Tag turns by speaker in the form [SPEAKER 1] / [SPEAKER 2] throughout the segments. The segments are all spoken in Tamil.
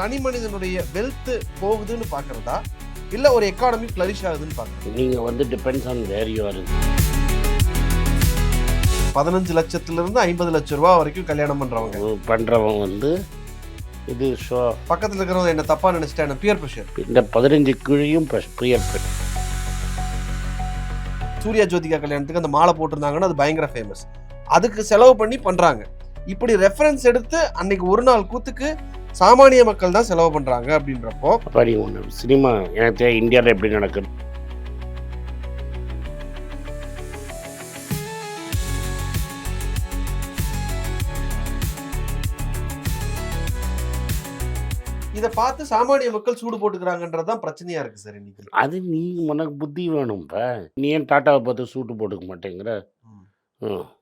[SPEAKER 1] தனி மனிதனுடைய வெல்த் போகுதுன்னு பார்க்கறதா? இல்ல ஒரு எக்கானமி ஃபிளரிஷ் ஆகுதுன்னு பார்க்கறதா?
[SPEAKER 2] நீங்கள் வந்து depends on where you are
[SPEAKER 1] பதினஞ்சு லட்சத்துல இருந்து ஐம்பது லட்சம் ரூபா வரைக்கும் கல்யாணம் பண்றவங்க.
[SPEAKER 2] பண்ணுறவன் வந்து இது ஷோ
[SPEAKER 1] பக்கத்துல இருக்கிறவங்க என்ன தப்பா நினைச்சிட்டா என்ன? பியர் ப்ரெஷர்
[SPEAKER 2] இந்த பதினஞ்சு கீழையும் ப்ரியர்
[SPEAKER 1] சூர்யா ஜோதிகா கல்யாணத்துக்கு அந்த மாலை போட்டிருந்தாங்கன்னா அது பயங்கர ஃபேமஸ் அதுக்கு செலவு பண்ணி பண்றாங்க. இப்படி ரெஃபரன்ஸ் எடுத்து அன்னைக்கு ஒரு நாள் கூத்துக்கு சாமானிய மக்கள் தான் செலவு பண்றாங்க அப்படின்றப்போ
[SPEAKER 2] அப்படி ஒன்று சினிமா எனக்கு இந்தியாவில் எப்படி நடக்குது?
[SPEAKER 1] இதை பார்த்து சாமானிய மக்கள் சூடு போட்டுக்கிறாங்கன்றதுதான் பிரச்சனையா இருக்கு சார் இன்னைக்கு.
[SPEAKER 2] அது நீ உனக்கு புத்தி வேணும்ப்பா நீ ஏன் டாட்டாவை பார்த்து சூட்டு போட்டுக்க மாட்டேங்கிற.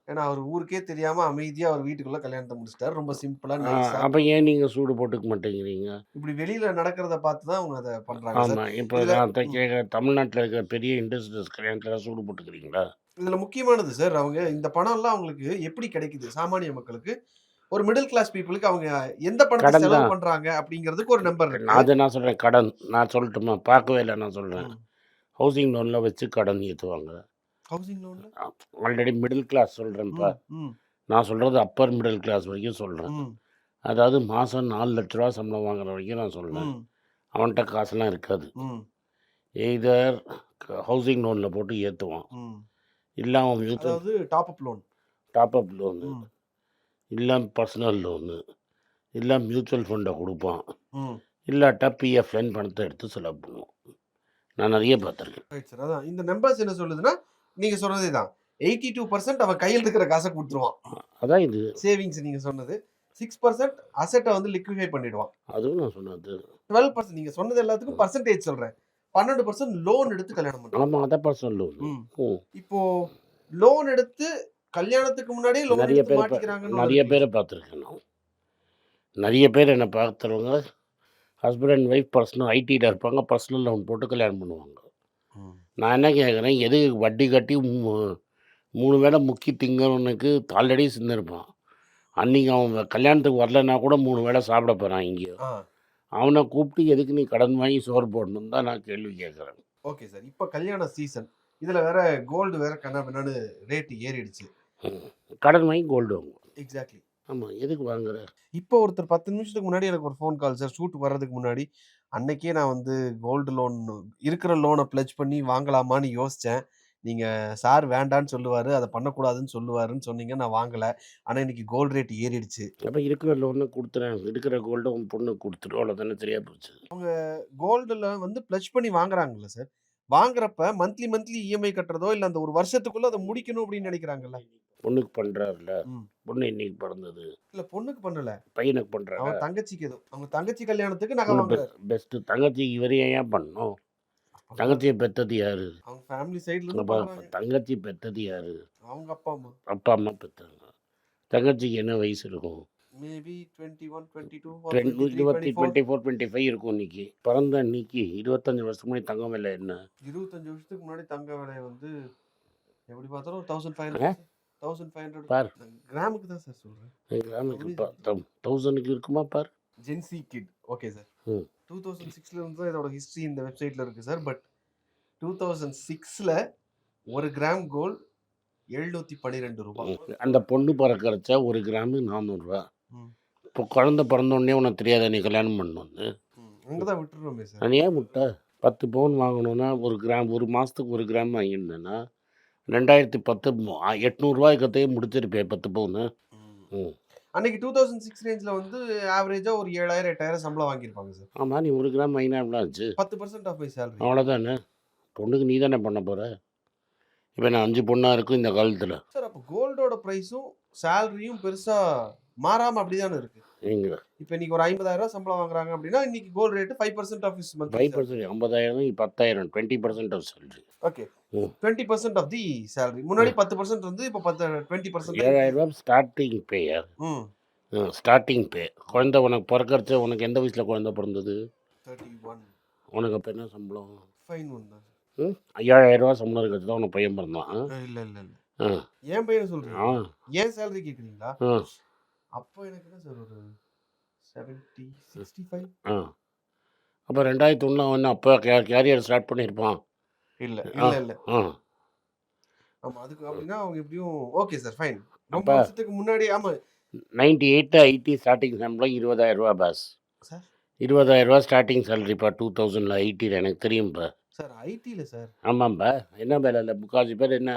[SPEAKER 1] ஏன்னா அவர் ஊருக்கே தெரியாம அமைதியா அவர் வீட்டுக்குள்ள கல்யாணத்தை முடிச்சிட்டாரு. ரொம்ப சிம்பிளா
[SPEAKER 2] அப்போ ஏன் நீங்கள் சூடு போட்டுக்க மாட்டேங்கிறீங்க?
[SPEAKER 1] இப்படி வெளியில நடக்கிறத பார்த்து தான் அவங்க அதை பண்றாங்க சார்.
[SPEAKER 2] ஆமாம் இப்போ நான் தமிழ்நாட்டில் இருக்கிற பெரிய இண்டஸ்ட்ரீஸ் கல்யாணத்தில் சூடு போட்டுக்கிறீங்களா?
[SPEAKER 1] இதுல முக்கியமானது சார் அவங்க இந்த பணம் எல்லாம் அவங்களுக்கு எப்படி கிடைக்குது? சாமானிய மக்களுக்கு ஒரு மிடில் கிளாஸ் பீப்புளுக்கு அவங்க எந்த பணத்தை செலவு. பண்றாங்க அப்படிங்கிறதுக்கு ஒரு நம்பர் இருக்கு.
[SPEAKER 2] அது நான் சொல்கிறேன் கடன். நான் சொல்லட்டுமா? பார்க்கவே இல்லை நான் சொல்கிறேன்
[SPEAKER 1] ம்.
[SPEAKER 2] ஹவுசிங் லோனில் வச்சு கடன் ஏற்றுவாங்க
[SPEAKER 1] ஹவுசிங் லோன்ல
[SPEAKER 2] ஆல்ரெடி மிடில் கிளாஸ் சொல்கிறேன்ப்பா நான் சொல்கிறது அப்பர் மிடில் கிளாஸ் வரைக்கும் சொல்கிறேன் அதாவது மாதம் நாலு லட்ச ரூபா சம்பளம் வாங்குற வரைக்கும் நான் சொல்கிறேன் அவன்கிட்ட காசுலாம் இருக்காது. எய்தர் ஹவுசிங் லோனில் போட்டு ஏற்றுவான் இல்லை அவன்
[SPEAKER 1] அதாவது top up loan
[SPEAKER 2] top up loan இல்லை பர்சனல் லோனு இல்லை மியூச்சுவல் ஃபண்டை கொடுப்பான். இல்லாட்டா பிஎஃப்என் பணத்தை எடுத்து செலவு பண்ணுவோம் நான் நிறைய பார்த்துருக்கேன்.
[SPEAKER 1] ரைட் சார் அதான். இந்த நம்பர்ஸ் என்ன சொல்லுதுன்னா நீங்க சொன்னதே தான் எயிட்டி டூ பர்சன்ட் அவன் கையில் இருக்கிற காசை கொடுத்துருவான்.
[SPEAKER 2] அதான் இது.
[SPEAKER 1] சேவிங்ஸ் நீங்க சொன்னது. சிக்ஸ் பர்சன்ட் அசெட்டை வந்து லிக்விஃபை பண்ணிடுவான்.
[SPEAKER 2] அதுவும் நான் சொன்னது.
[SPEAKER 1] டுவெல் பர்சன்ட் நீங்க சொன்னது எல்லாத்துக்கும் பர்சன்டேஜ் சொல்றேன். பன்னெண்டு பர்சன்ட் லோன் எடுத்து கல்யாணம்
[SPEAKER 2] ஆமாம் அதான் பர்சனல் லோனு
[SPEAKER 1] இப்போ லோன் எடுத்து கல்யாணத்துக்கு முன்னாடியே லோன்
[SPEAKER 2] நிறைய பேர் நிறைய பேரை பார்த்துருக்கேன் நான். நிறைய பேர் என்னை பார்த்துறவங்க ஹஸ்பண்ட் அண்ட் ஒய்ஃப் பர்சனல் ஐடியில் இருப்பாங்க பர்சனல் லோன் போட்டு கல்யாணம் பண்ணுவாங்க. நான் என்ன கேட்குறேன் எது வட்டி கட்டி மூணு வேளை முக்கி திங்கிறவனுக்கு ஆல்ரெடி சிந்திருப்பான். அன்றைக்கி அவன் கல்யாணத்துக்கு வரலன்னா கூட மூணு வேளை சாப்பிட போகிறான் இங்கேயோ
[SPEAKER 1] ஆ.
[SPEAKER 2] அவனை கூப்பிட்டு எதுக்கு நீ கடன் வாங்கி சோறு போடணும் தான் நான் கேள்வி கேட்குறேன்.
[SPEAKER 1] Okay sir. இப்போ கல்யாண சீசன் இதுல வேற கோல்டு வேற கண்ணா பின்னான்னு ரேட் ஏறிடுச்சு.
[SPEAKER 2] கடன் வாங்கி கோல்டு வாங்குவோம்.
[SPEAKER 1] எக்ஸாக்ட்லி
[SPEAKER 2] ஆமாம் எதுக்கு வாங்குற?
[SPEAKER 1] இப்போ ஒருத்தர் பத்து நிமிஷத்துக்கு முன்னாடி எனக்கு ஒரு ஃபோன் கால் சார் ஷூட் வர்றதுக்கு முன்னாடி அன்னைக்கே நான் வந்து கோல்டு லோன் இருக்கிற லோனை ப்ளெஜ் பண்ணி வாங்கலாமான்னு யோசித்தேன் நீங்கள் சார் வேண்டான்னு சொல்லுவார் அதை பண்ணக்கூடாதுன்னு சொல்லுவாருன்னு சொன்னீங்க நான் வாங்கலை. ஆனால் இன்னைக்கு கோல்டு ரேட் ஏறிடுச்சு.
[SPEAKER 2] அப்போ இருக்கிற லோனை கொடுத்துறேன். இருக்கிற கோல்டை உன் பொண்ணுக்கு கொடுத்துரு அவ்வளோதானே சரியா போச்சு.
[SPEAKER 1] கோல்டில் வந்து ப்ளெஜ் பண்ணி வாங்குறாங்கல்ல சார் வாங்குறப்ப மந்த்லி மந்த்லி இஎம்ஐ கட்டுறதோ இல்லை அந்த ஒரு வருஷத்துக்குள்ள அதை முடிக்கணும் அப்படின்னு நினைக்கிறாங்கல்ல?
[SPEAKER 2] பொண்ணுக்கு பண்ணுறாருல
[SPEAKER 1] ம்.
[SPEAKER 2] பொண்ணு இன்னைக்கு பிறந்தது.
[SPEAKER 1] இல்லை பொண்ணுக்கு பண்ணல.
[SPEAKER 2] பையனுக்கு பண்ணுறாரு
[SPEAKER 1] அவன் தங்கச்சிக்கு ஏதோ அவங்க தங்கச்சி கல்யாணத்துக்கு நகை வாங்குறாரு.
[SPEAKER 2] பெஸ்ட்டு தங்கச்சி இவரையே ஏன் பண்ணோம் தங்கச்சியை பெத்தது யாரு?
[SPEAKER 1] அவங்க ஃபேமிலி சைடுல இருந்து.
[SPEAKER 2] தங்கச்சி பெத்தது யாரு?
[SPEAKER 1] அவங்க அப்பா அம்மா.
[SPEAKER 2] அப்பா அம்மா பெத்தாங்க. தங்கச்சிக்கு என்ன வயசு இருக்கும்?
[SPEAKER 1] Maybe twenty one twenty two
[SPEAKER 2] இருபத்தி டுவெண்ட்டி ஃபோர் டுவெண்ட்டி ஃபைவ் இருக்கும் இன்னைக்கு. பிறந்த அன்னைக்கு இருபத்தஞ்சு வருஷத்துக்கு முன்னாடி தங்கம் விலை என்ன?
[SPEAKER 1] இருபத்தஞ்சு வருஷத்துக்கு முன்னாடி தங்க விலை வந்து எப்படி பார்த்தாலும் thousand five thousand five hundred
[SPEAKER 2] பார்.
[SPEAKER 1] கிராமுக்கு தான் சார் சொல்றேன்.
[SPEAKER 2] கிராமுக்கு தௌசண்ட்க்கு இருக்குமா பார்?
[SPEAKER 1] Gen Z kid okay sir. Two thousand சிக்ஸ்ல இருந்து தான் இதோட ஹிஸ்ட்ரி இந்த வெப்சைட்ல இருக்கு சார் பட் டூ தௌசண்ட் சிக்ஸ்ல ஒரு கிராம் கோல்ட் எழுநூத்தி பன்னிரெண்டு ரூபாய்
[SPEAKER 2] அந்த பொண்ணு பிறக்கறச்ச ஒரு கிராமு நானூறுரூவா. இப்போ குழந்தை பிறந்த உடனே உனக்கு தெரியாத நீ கல்யாணம் பண்ணணும்னு
[SPEAKER 1] ம், அங்கதான் விட்டுருவோமே சார்
[SPEAKER 2] நான் ஏன் முட்டை பத்து பவுன் வாங்கணும்னா ஒரு கிராம் ஒரு மாதத்துக்கு ஒரு கிராம் வாங்கியிருந்தேன்னா ரெண்டாயிரத்தி பத்து மு- ஆ, எட்நூறுவாய்க்கத்தையே முடிச்சிருப்பேன் பத்து பவுனு. ம்.
[SPEAKER 1] அன்னைக்கு டூ தௌசண்ட் சிக்ஸ் ரேஞ்சில் வந்து ஆவரேஜா ஒரு ஏழாயிரம் எட்டாயிரம் சம்பளம் வாங்கியிருப்பாங்க சார்.
[SPEAKER 2] ஆமாம் நீ ஒரு கிராம் எவ்வளோ ஆச்சு.
[SPEAKER 1] பத்து பர்சன்ட் ஆஃப் மை சேலரி
[SPEAKER 2] அவ்வளோதானே பொண்ணுக்கு நீ தானே பண்ண போகிற இப்போ நான் அஞ்சு பொண்ணாக இருக்கும் இந்த காலத்தில்.
[SPEAKER 1] சார் அப்போ கோல்டோட ப்ரைஸும் சேலரியும் பெருசா மாறாம அப்படிதானே இருக்கு.
[SPEAKER 2] எங்க?
[SPEAKER 1] இப்போ இன்னைக்கு ஒரு ஐம்பதாயிரம் சம்பளம் வாங்குறாங்க அப்படின்னா இன்னைக்கு gold rate five percent of is
[SPEAKER 2] five percent ஐம்பதாயிரம் பத்தாயிரம் twenty percent of salary
[SPEAKER 1] okay. Twenty percent of the salary முன்னாடி பத்து பர்சன்ட் இருந்து இப்போ பத்து டுவெண்ட்டி பர்சன்ட்
[SPEAKER 2] ஏழாயிரம் ரூபாய் ஸ்டார்டிங் பே
[SPEAKER 1] ம்.
[SPEAKER 2] ஸ்டார்டிங் பே குழந்தை உனக்கு பிறக்கறச்ச உனக்கு எந்த வயசில் குழந்தை பிறந்தது?
[SPEAKER 1] தேர்ட்டி ஒன்
[SPEAKER 2] உனக்கு அப்போ என்ன சம்பளம்?
[SPEAKER 1] ஃபைன் ஒன் தான்.
[SPEAKER 2] ஐயாயிரம் ரூபா சம்பளம் இருக்கிறது தான் உனக்கு பையன் பிறந்தான்.
[SPEAKER 1] இல்லை இல்லை இல்லை. ஏன் பையன்
[SPEAKER 2] ஆ.
[SPEAKER 1] ஏன் சேலரி கேட்குறீங்களா அப்போ எனக்கு என்ன சார் ஒரு செவன்ட்டி சிக்ஸ்டி ஃபைவ்
[SPEAKER 2] ஆ. அப்போ ரெண்டாயிரத்தி ஒன்றில் அவன் அப்போ கேரியர் ஸ்டார்ட் பண்ணியிருப்பான்.
[SPEAKER 1] இல்ல இல்ல இல்ல.
[SPEAKER 2] ஆ.
[SPEAKER 1] ஆமா அதுக்கு அப்படின்னா அவங்க எப்படியும் ஓகே சார் ஃபைன் ரொம்ப வருஷத்துக்கு முன்னாடி ஆமா.
[SPEAKER 2] நைன்டி எயிட்டு ஐடி ஸ்டார்டிங் சம்பளம் இருபதாயிரரூபா பாஸ்
[SPEAKER 1] சார்
[SPEAKER 2] இருபதாயிரரூபா ஸ்டார்டிங் சேலரிப்பா டூ தௌசண்டில் ஐடியில் எனக்கு தெரியும்ப்பா
[SPEAKER 1] சார் ஐடில சார்
[SPEAKER 2] ஆமாம்ப்பா என்ன வேலை இல்லை முக்கால்வாசி பேர் என்ன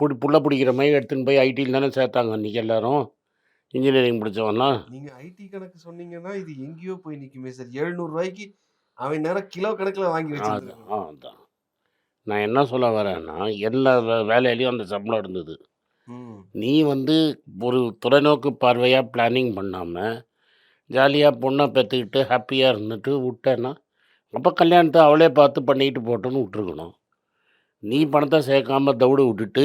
[SPEAKER 2] புடி புள்ள பிடிக்கிற மாதிரி எடுத்துன்னு போய் ஐடியில் தானே சேர்த்தாங்க அன்றைக்கி எல்லாரும். இன்ஜினியரிங் படித்தவன்லாம்
[SPEAKER 1] நீங்க ஐடி கணக்கு சொன்னீங்கன்னா இது எங்கேயோ போய் நிக்குமே சார். எழுநூறு ரூபாய்க்கு அவன் நேரம் கிலோ கணக்குல வாங்கி
[SPEAKER 2] அதான்
[SPEAKER 1] வச்சிருந்துருக்கான்.
[SPEAKER 2] ஆ அதான். நான் என்ன சொல்ல வரேன்னா எல்லா வேலையிலையும் அந்த சம்பளம் இருந்தது. நீ வந்து ஒரு தொலைநோக்கு பார்வையாக பிளானிங் பண்ணாமல் ஜாலியாக பொண்ணை பெற்றுக்கிட்டு ஹாப்பியாக இருந்துட்டு விட்டேன்னா அப்போ கல்யாணத்தை அவளே பார்த்து பண்ணிக்கிட்டு போட்டோன்னு விட்ருக்கணும் நீ பணத்தை சேர்க்காம தவிடு விட்டுட்டு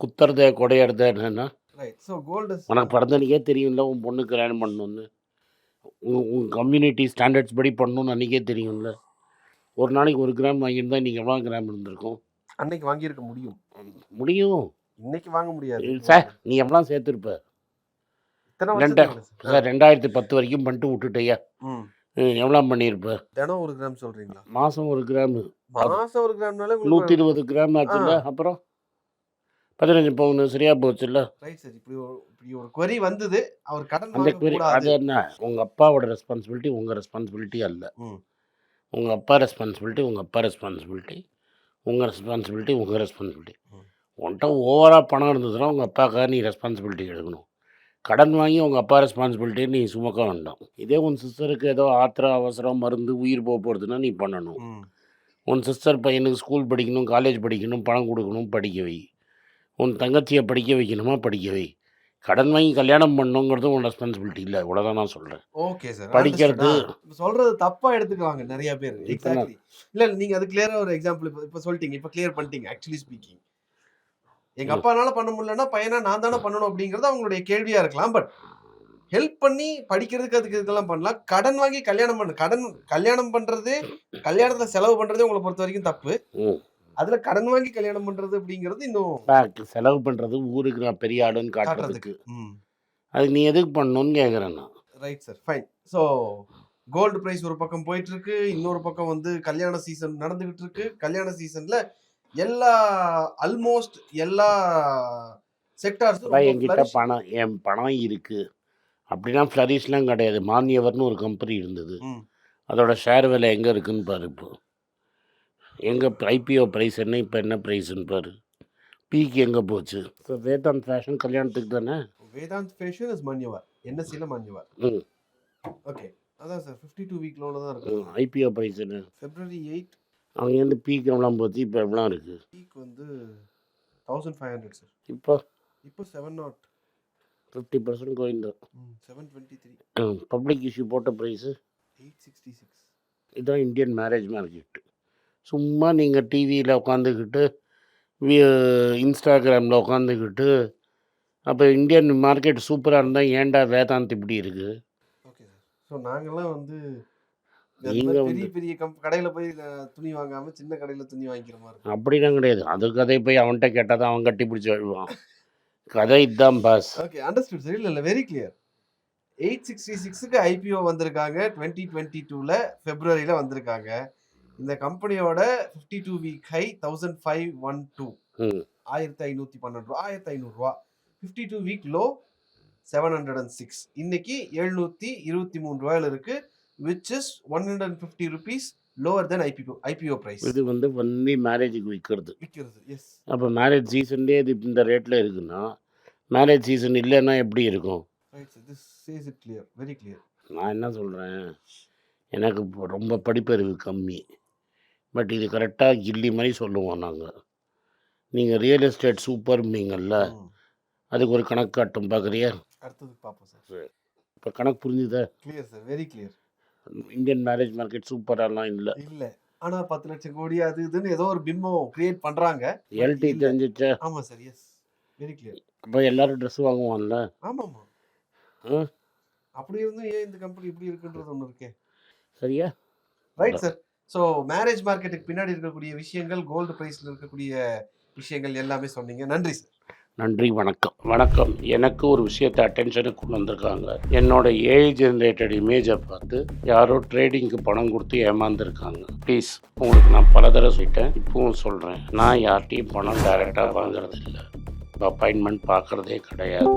[SPEAKER 2] குத்துறத கொடையறத என்னன்னா உனக்கு பிறந்தனிக்கே தெரியும்ல உன் பொண்ணு கல்யாணம் பண்ணணுன்னு உன் கம்யூனிட்டி ஸ்டாண்டர்ட்ஸ் படி பண்ணணும்னு அன்றைக்கே தெரியும்ல. ஒரு நாளைக்கு ஒரு கிராம் வாங்கியிருந்தா இன்றைக்கி எவ்வளோ கிராம் இருந்திருக்கும்?
[SPEAKER 1] அன்னைக்கு வாங்கியிருக்க முடியும்.
[SPEAKER 2] முடியும்.
[SPEAKER 1] இன்னைக்கு வாங்க முடியாது.
[SPEAKER 2] சார் நீ எவ்வளோ சேர்த்துருப்ப? சார்? ரெண்டாயிரத்தி பத்து வரைக்கும் பண்ணிட்டு விட்டுட்டையா?
[SPEAKER 1] ம்.
[SPEAKER 2] எவ்வளோ பண்ணியிருப்ப?
[SPEAKER 1] தினம் ஒரு கிராம் சொல்றீங்களா?
[SPEAKER 2] மாதம் ஒரு கிராமு
[SPEAKER 1] மாசம் ஒரு கிராம்னால
[SPEAKER 2] நூற்றி இருபது கிராம் ஆச்சுல்ல அப்புறம்? பதினஞ்சு பவுன் சரியாக போச்சுல்ல?
[SPEAKER 1] ரைட் சார் இப்படி ஒரு இப்படி ஒரு query வந்தது. அவர் கடன்
[SPEAKER 2] அந்த query அது என்ன? உங்கள் அப்பாவோட ரெஸ்பான்சிபிலிட்டி உங்கள் ரெஸ்பான்சிபிலிட்டி அல்ல.
[SPEAKER 1] ம்.
[SPEAKER 2] உங்கள் அப்பா ரெஸ்பான்சிபிலிட்டி உங்கள் அப்பா ரெஸ்பான்சிபிலிட்டி உங்கள் ரெஸ்பான்சிபிலிட்டி உங்கள் ரெஸ்பான்சிபிலிட்டி. உன்கிட்ட ஓவராக பணம் இருந்ததுன்னா உங்கள் அப்பாக்காக நீ ரெஸ்பான்சிபிலிட்டி எடுக்கணும். கடன் வாங்கி உங்கள் அப்பா ரெஸ்பான்சிபிலிட்டி நீ சுமக்க வேண்டாம். இதே உன் சிஸ்டருக்கு ஏதோ ஆத்திரம் அவசரம் மருந்து உயிர் போக போகிறதுனா நீ பண்ணணும். உன் சிஸ்டர் பையனுக்கு ஸ்கூல் படிக்கணும் காலேஜ் படிக்கணும் பணம் கொடுக்கணும் படிக்க வை. உன் தங்கச்சியை படிக்க வைக்கணுமா? படிக்க வை. கடன் வாங்கி கல்யாணம் பண்ணணுங்கிறது உன் ரெஸ்பான்சிபிலிட்டி இல்லை. இவ்வளோதான் நான் சொல்கிறேன்
[SPEAKER 1] ஓகே சார்
[SPEAKER 2] படிக்கிறது
[SPEAKER 1] சொல்றது தப்பா எடுத்துக்குவாங்க நிறைய பேர். எக்ஸாக்ட்லி இல்ல இல்ல, நீங்க அது கிளியரா ஒரு எக்ஸாம்பிள் இப்ப இப்ப சொல்லிட்டீங்க. இப்ப கிளியர் பண்ணிட்டீங்க ஆக்சுவலி ஸ்பீக்கிங் எங்க
[SPEAKER 2] ம்.
[SPEAKER 1] அப்பானால பண்ண முடியலன்னா பையனா நான் தானே பண்ணணும் அப்படிங்கறது அவங்களுடைய கேள்வியா இருக்கலாம். பட் ஹெல்ப் பண்ணி படிக்கிறதுக்கு அதுக்கு இதுக்கெல்லாம் பண்ணலாம். கடன் வாங்கி கல்யாணம் பண்ண. கடன் கல்யாணம் பண்றது கல்யாணத்துல செலவு பண்றது உங்களை பொறுத்த வரைக்கும் தப்பு. அதுல கடன் வாங்கி கல்யாணம் பண்றது அப்படிங்கிறது இன்னும்
[SPEAKER 2] செலவு பண்ணுறது ஊருக்கு நான் பெரிய ஆளுன்னு
[SPEAKER 1] காட்டுறதுக்கு.
[SPEAKER 2] அது நீ எதுக்கு பண்ணணும்னு கேட்குறேன் நான்.
[SPEAKER 1] Right sir fine so gold price ஒரு பக்கம் போயிட்டு இருக்கு இன்னொரு பக்கம் வந்து கல்யாண சீசன் நடந்துகிட்டு இருக்கு கல்யாண சீசன்ல எல்லா ஆல்மோஸ்ட் எல்லா செக்டார்ஸும்
[SPEAKER 2] அதான் என்கிட்ட பணம் என் பணம் இருக்குது அப்படின்னா ஃப்ளரிஷ்லாம் கிடையாது. மானியவர்னு ஒரு கம்பெனி இருந்தது. அதோட ஷேர் விலை எங்கே இருக்குன்னு பாரு இப்போ. எங்கே ஐபிஓ ப்ரைஸ் என்ன? இப்போ என்ன ப்ரைஸ்ன்னு பாரு. பீக் எங்கே போச்சு? ஸோ வேதாந்த் ஃபேஷன் கல்யாணத்துக்கு தானே?
[SPEAKER 1] வேதாந்த் ஃபேஷன் இஸ் மன்யவார் என்எஸ்சியில் மன்யவார்
[SPEAKER 2] ம்.
[SPEAKER 1] ஓகே அதான் சார் ஃபிஃப்டி டூ வீக் லோனில் தான் இருக்கு.
[SPEAKER 2] ஐபிஓ ப்ரைஸ் என்ன?
[SPEAKER 1] ஃபெப்ரவரி எயிட்
[SPEAKER 2] அங்கேருந்து பீக் எவ்வளோ போச்சு? இப்போ எவ்வளோ இருக்குது
[SPEAKER 1] வீக் வந்து தௌசண்ட் ஃபைவ் ஹண்ட்ரட் சார்
[SPEAKER 2] இப்போ?
[SPEAKER 1] இப்போ seven not
[SPEAKER 2] fifty percent கோயிந்தோ
[SPEAKER 1] seven twenty three
[SPEAKER 2] public issue போட்ட ப்ரைஸு
[SPEAKER 1] எயிட் சிக்ஸ்டி சிக்ஸ்
[SPEAKER 2] இதுதான் இந்தியன் மேரேஜ் மார்க்கெட் சும்மா நீங்கள் டிவியில் உட்காந்துக்கிட்டு இன்ஸ்டாகிராமில் உட்காந்துக்கிட்டு அப்போ இந்தியன் மார்க்கெட் சூப்பராக இருந்தால் ஏன்டா வேதாந்த் இப்படி இருக்குது
[SPEAKER 1] ஓகே சார் ஸோ நாங்கெல்லாம் வந்து இந்த
[SPEAKER 2] நீங்க
[SPEAKER 1] மாதிரி
[SPEAKER 2] வந்து-
[SPEAKER 1] பெரிய பெரிய கம் கடையில் போய் துணி வாங்காம சின்ன கடையில் துணி வாங்கிக்கிற மாதிரி இருக்கும்.
[SPEAKER 2] அப்படிலாம் கிடையாது. அது கதை போய் அவன்கிட்ட கேட்டால் தான் அவன் கட்டி பிடிச்சி அழுவான். கதை இதுதான் பாஸ்
[SPEAKER 1] ஓகே அண்டர்ஸ்டுட் சார் இல்லை இல்லை வெரி கிளியர் எயிட் சிக்ஸ்டி சிக்ஸுக்கு ஐபிஓ வந்திருக்காங்க. டுவெண்ட்டி டுவெண்ட்டி டூவில் ஃபெப்ரவரியில் வந்திருக்காங்க. இந்த கம்பெனியோட fifty two week high thousand five one two ஆயிரத்தி ஐநூற்றி பன்னெண்டு ரூபா ஆயிரத்தி ஐநூறுரூவா fifty two week low seven hundred and six இன்னைக்கு எழுநூற்றி இருபத்தி மூணு ரூபாயில் இருக்கு which is one hundred and fifty rupees lower then IPO IPO price
[SPEAKER 2] இது வந்து ஒன்லி மேரேஜுக்கு விற்கிறது
[SPEAKER 1] விற்கிறது எஸ்
[SPEAKER 2] அப்போ மேரேஜ் சீசன்லேயே இது இந்த ரேட்டில் இருக்குன்னா மேரேஜ் சீசன் இல்லைன்னா எப்படி இருக்கும்?
[SPEAKER 1] This says it clear very clear
[SPEAKER 2] நான் என்ன சொல்கிறேன் எனக்கு ரொம்ப படிப்பறிவு கம்மி. பட் இது கரெக்டாக கில்லி மாதிரி சொல்லுவோம் நாங்கள் நீங்கள் ரியல் எஸ்டேட் சூப்பர்ம்பீங்கள்ல அதுக்கு ஒரு கணக்கு காட்டும் பார்க்குறியா
[SPEAKER 1] அடுத்ததுக்கு பார்ப்போம் சார்.
[SPEAKER 2] இப்போ கணக்கு புரிஞ்சுதா?
[SPEAKER 1] Clear sir very clear
[SPEAKER 2] Indian marriage market சூப்பராலாம் இல்லை.
[SPEAKER 1] இல்ல. ஆனா பத்து லட்சம் கோடி அது இதுன்னு ஏதோ ஒரு பிம்பம் கிரியேட் பண்றாங்க.
[SPEAKER 2] எல்டி. தெரிஞ்சிச்சா?
[SPEAKER 1] ஆமா சார் எஸ் வெரி கிளியர்
[SPEAKER 2] அப்போ எல்லாரும் ட்ரெஸ் வாங்குவான்ல?
[SPEAKER 1] ஆமாமா.
[SPEAKER 2] ஆ?
[SPEAKER 1] அப்படி இருந்தும் ஏன் இந்த கம்பெனி இப்படி இருக்குன்றது ஒன்று இருக்கே.
[SPEAKER 2] சரியா?
[SPEAKER 1] ரைட் சார் ஸோ மேரேஜ் மார்க்கெட்டுக்கு பின்னாடி இருக்கக்கூடிய விஷயங்கள் கோல்டு ப்ரைஸில் இருக்கக்கூடிய விஷயங்கள் எல்லாமே சொன்னீங்க. நன்றி சார்
[SPEAKER 2] நன்றி வணக்கம். வணக்கம். எனக்கு ஒரு விஷயத்தை அட்டென்ஷனுக்கு கொண்டு வந்திருக்காங்க. என்னோட ஏஐ ஜென்ரேட்டட் இமேஜை பார்த்து யாரோ ட்ரேடிங்க்கு பணம் கொடுத்து ஏமாந்துருக்காங்க. ப்ளீஸ் உங்களுக்கு நான் பல தடவை சொல்லிட்டேன். இப்பவும் சொல்கிறேன் நான் யார்கிட்டையும் பணம் டைரெக்டாக வாங்குறது இல்லை அப்பாயின்மெண்ட் பார்க்குறதே கிடையாது.